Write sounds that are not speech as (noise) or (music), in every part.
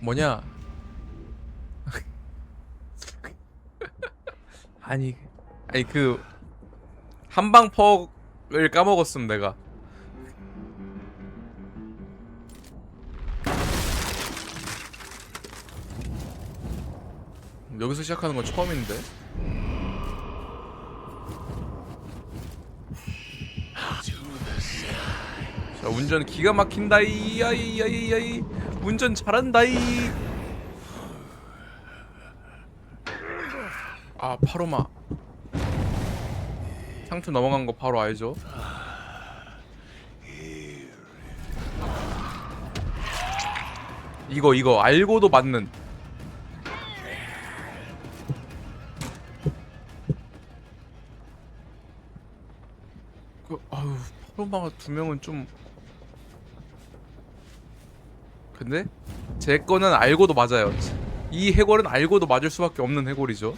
뭐냐? (laughs) 아니 아니 그 한방 퍽을 까먹었음 내가. 여기서 시작하는 건 처음인데. 자 운전 기가 막힌다 이. 야이 야이 야이. 운전 잘한다 이. 아 파로마. 상투 넘어간 거 바로 알죠? 이거 이거. 알고도 맞는. 그 아유 파로마가 두 명은 좀 근데 제 거는 알고도 맞아요. 이 해골은 알고도 맞을 수밖에 없는 해골이죠.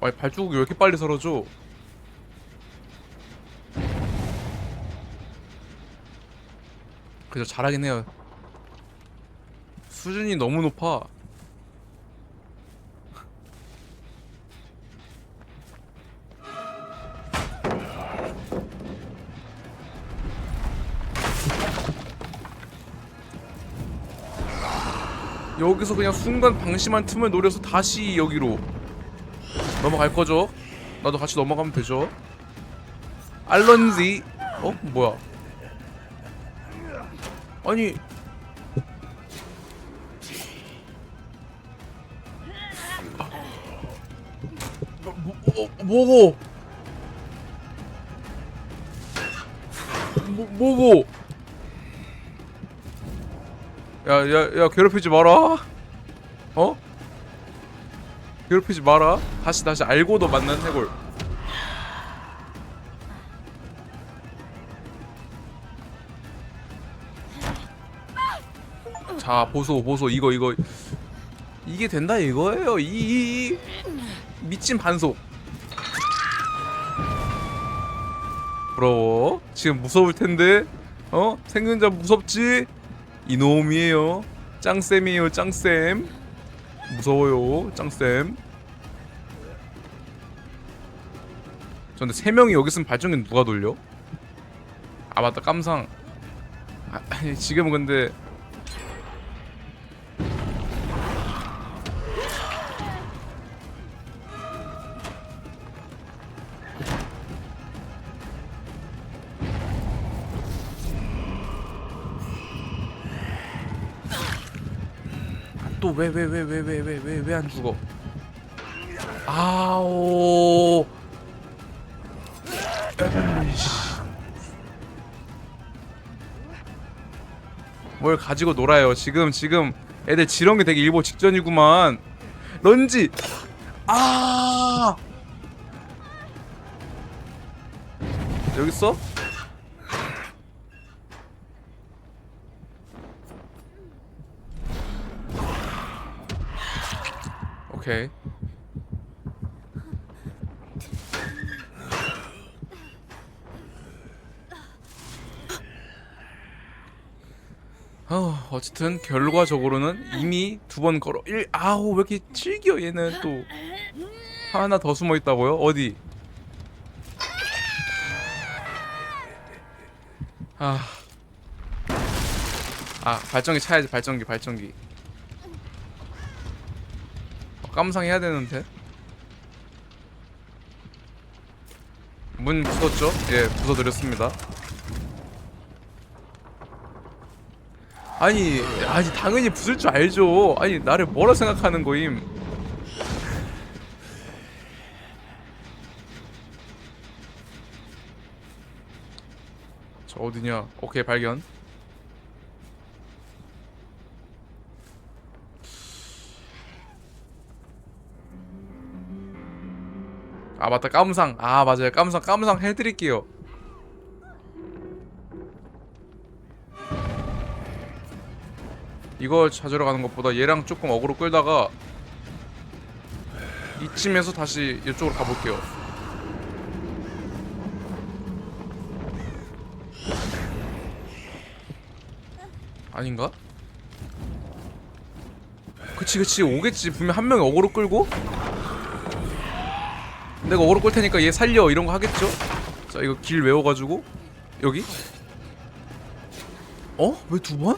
와, 이 발자국이 왜 이렇게 빨리 서러져? 그저 잘하긴 해요. 수준이 너무 높아. 여기서 그냥 순간 방심한 틈을 노려서 다시 여기로 넘어갈 거죠? 나도 같이 넘어가면 되죠? 알런지 어? 뭐야? 아니 뭐, 뭐, 어, 뭐고? 뭐, 뭐고? 야, 야, 야, 괴롭히지 마라. 어? 괴롭히지 마라. 다시, 다시 알고도 맞는 해골. 자, 보소, 보소, 이거, 이거. 이게 된다 이거예요. 이, 이, 이. 미친 반속. 부러워. 지금 무서울 텐데. 어? 생존자 무섭지? 이놈이에요. 짱쌤이에요, 짱쌤. 무서워요, 짱쌤. 저 근데 세 명이 여기 있으면 발전기 누가 돌려? 아 맞다 깜상. 아, 지금은 근데 왜 왜 왜 왜 왜 왜 왜 왜 안 죽어? 아오. 뭘 가지고 놀아요? 지금 지금 애들 지렁이 되기 일보 직전이구만. 런지. 아. 여기 있어? 오케이. 어, 어쨌든 결과적으로는 이미 두 번 걸어 일 아우 왜 이렇게 즐겨 얘는 또 하나 더 숨어 있다고요? 어디? 아. 아, 발전기 차야지, 발전기, 발전기. 어, 깜상 해야 되는데. 문 부쉈죠? 예, 부숴드렸습니다. 아니, 아니 당연히 부술 줄 알죠. 아니 나를 뭐라 생각하는 거임? 저 어디냐? 오케이 발견. 아 맞다 깜상. 아 맞아요 깜상 깜상 해드릴게요. 이걸 찾으러 가는 것보다 얘랑 조금 어그로 끌다가 이쯤에서 다시 이쪽으로 가볼게요. 아닌가? 그치 그치 오겠지 분명 한 명이 어그로 끌고 내가 어그로 끌 테니까 얘 살려 이런 거 하겠죠? 자 이거 길 외워가지고 여기 어? 왜 두 번?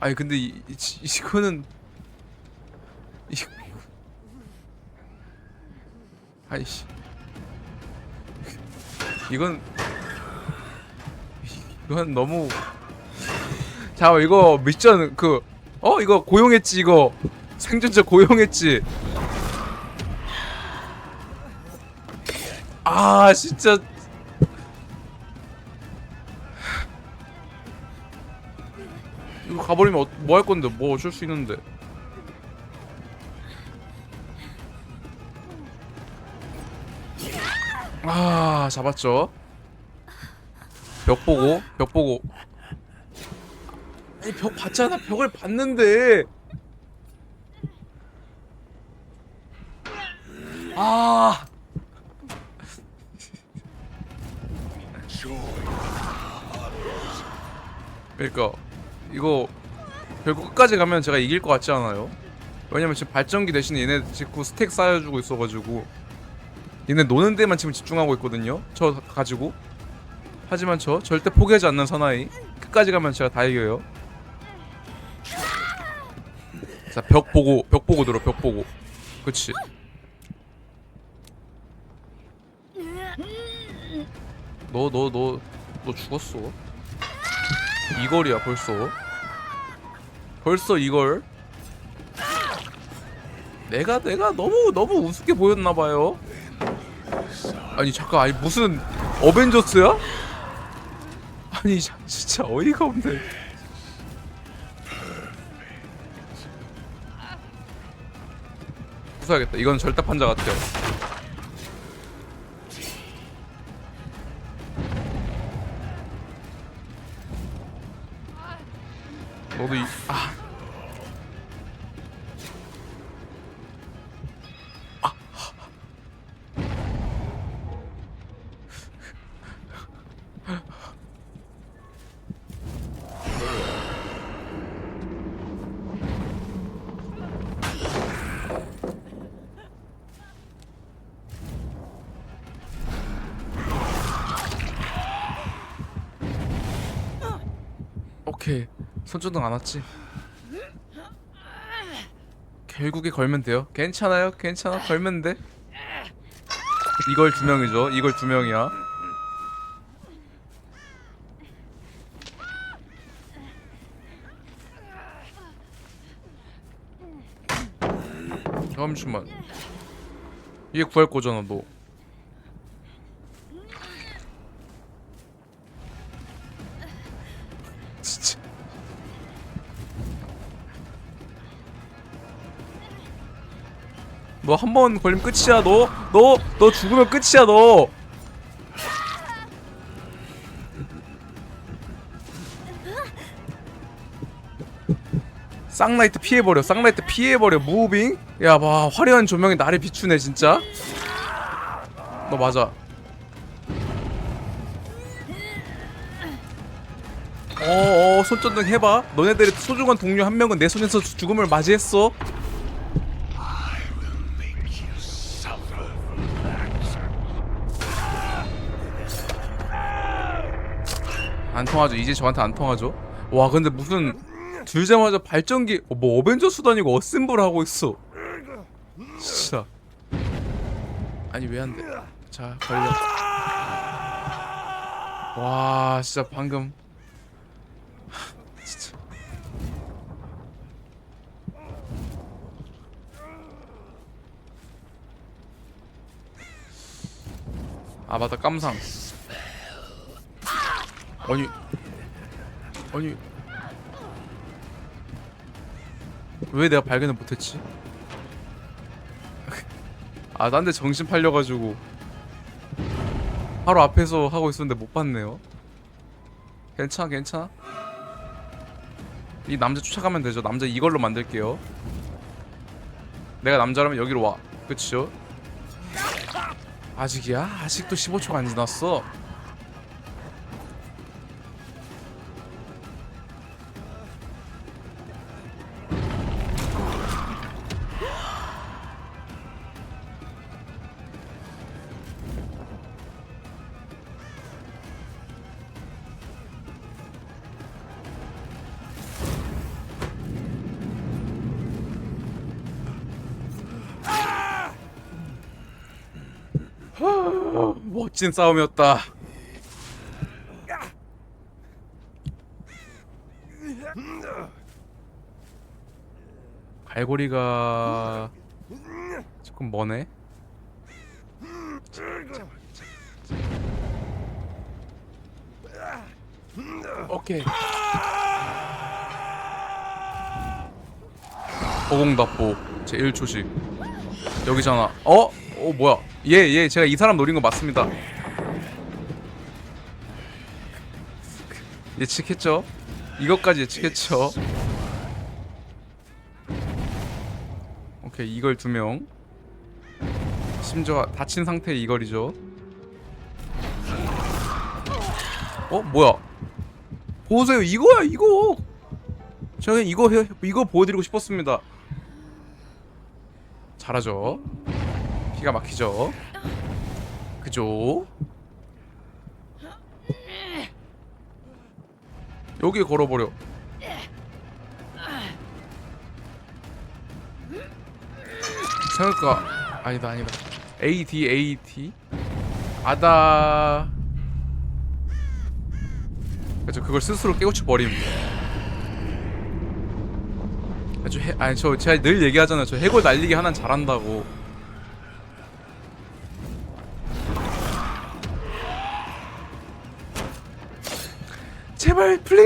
아니 근데 이, 이, 이거는 이 아이씨. 이건 이건 너무 잠깐 이거 미션 그 어? 이거 고용했지 이거. 생존자 고용했지. 아 진짜 가버리면 뭐할 건데? 뭐 어쩔 수 있는데? 아 잡았죠? 벽 보고 벽 보고. 아니 벽 봤잖아. 벽을 봤는데. 아. 그러니까 이거 결국 끝까지 가면 제가 이길 것 같지 않아요? 왜냐면 지금 발전기 대신에 얘네 자꾸 스택 쌓여주고 있어가지고 얘네 노는 데만 지금 집중하고 있거든요? 저 가지고. 하지만 저 절대 포기하지 않는 사나이. 끝까지 가면 제가 다 이겨요. 자 벽 보고 벽 보고 들어 벽 보고. 그치. 너 너 너 너 죽었어. 이걸이야 벌써 벌써 이걸? 내가 내가 너무 너무 우습게 보였나 봐요. 아니 잠깐 아니 무슨 어벤져스야? 아니 자, 진짜 어이가 없네. 부숴야겠다. 이건 절대 판자 같아요 너도 이.. 아 손전등 안 왔지? 결국에 걸면 돼요? 괜찮아요? 괜찮아? 걸면 돼? 이걸 두 명이죠. 이걸 두 명이야. 잠시만. 얘 구할 거잖아 너. 진짜 너 한 번 걸리면 끝이야 너. 너 너 죽으면 끝이야 너. 쌍라이트 피해버려 쌍라이트 피해버려 무빙. 야봐 화려한 조명이 나를 비추네 진짜. 너 맞아. 어어 손전등 해봐. 너네들의 소중한 동료 한 명은 내 손에서 주- 죽음을 맞이했어 안 통하죠. 이제 저한테 안 통하죠. 와 근데 무슨 들자마자 발전기 어, 뭐 어벤져스도 아니고 어셈블 하고 있어. 진짜. 아니 왜 안 돼? 자 걸려. 와 진짜 방금. 하, 진짜. 아 맞다. 깜상 아니 아니 왜 내가 발견을 못했지? (laughs) 아, 딴데 정신 팔려가지고 바로 앞에서 하고 있었는데 못 봤네요. 괜찮아, 괜찮아. 이 남자 쫓아가면 되죠. 남자 이걸로 만들게요. 내가 남자라면 여기로 와. 그치죠? 아직이야? 아직도 15초가 안 지났어. 멋진 싸움이었다. 갈고리가 조금 머네. 오케이. 허공답보 제 1초씩 여기잖아. 어? 어 뭐야? 얘, 얘 제가 이 사람 노린 거 맞습니다. 예측했죠? 이것까지 예측했죠? 오케이 이걸 두 명. 심지어 다친 상태의 이걸이죠. 어 뭐야? 보세요 이거야 이거. 저는 이거 해, 이거 보여드리고 싶었습니다. 잘하죠. 기가 막히죠. 그죠? 여기 걸어버려. 생각가 아니다 아니다. A D A T 아다. 그죠 그걸 스스로 깨우쳐 버림. 아주 해, 아니 저 제가 늘 얘기하잖아요. 저 해골 날리기 하나는 잘한다고.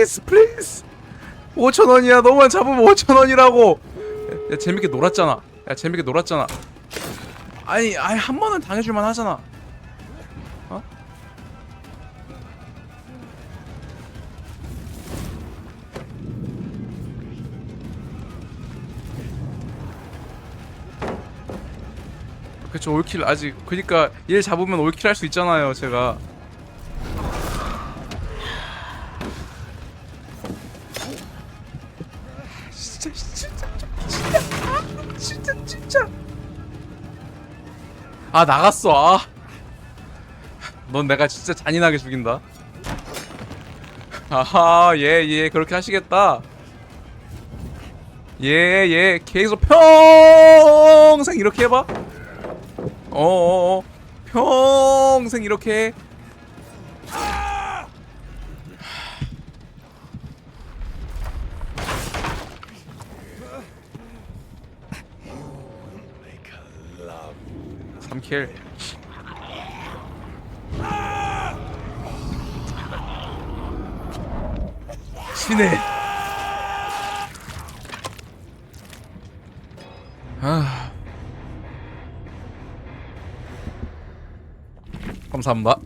제발 플리즈 플리즈 5천 원이야. 너만 잡으면 5천 원이라고. 야 재밌게 놀았잖아. 야 재밌게 놀았잖아. 아니 아니 한 번은 당해줄만 하잖아. 어? 그쵸 올킬. 아직 그니까 얘 잡으면 올킬 할 수 있잖아요 제가 진짜? 아 나갔어. 아넌 내가 진짜 잔인하게 죽인다. 아하 예예 그렇게 하시겠다. 예예 계속 평생 이렇게 해봐. 어어어. 평생 이렇게 해. 삼킬. 신의. 아. 감사합니다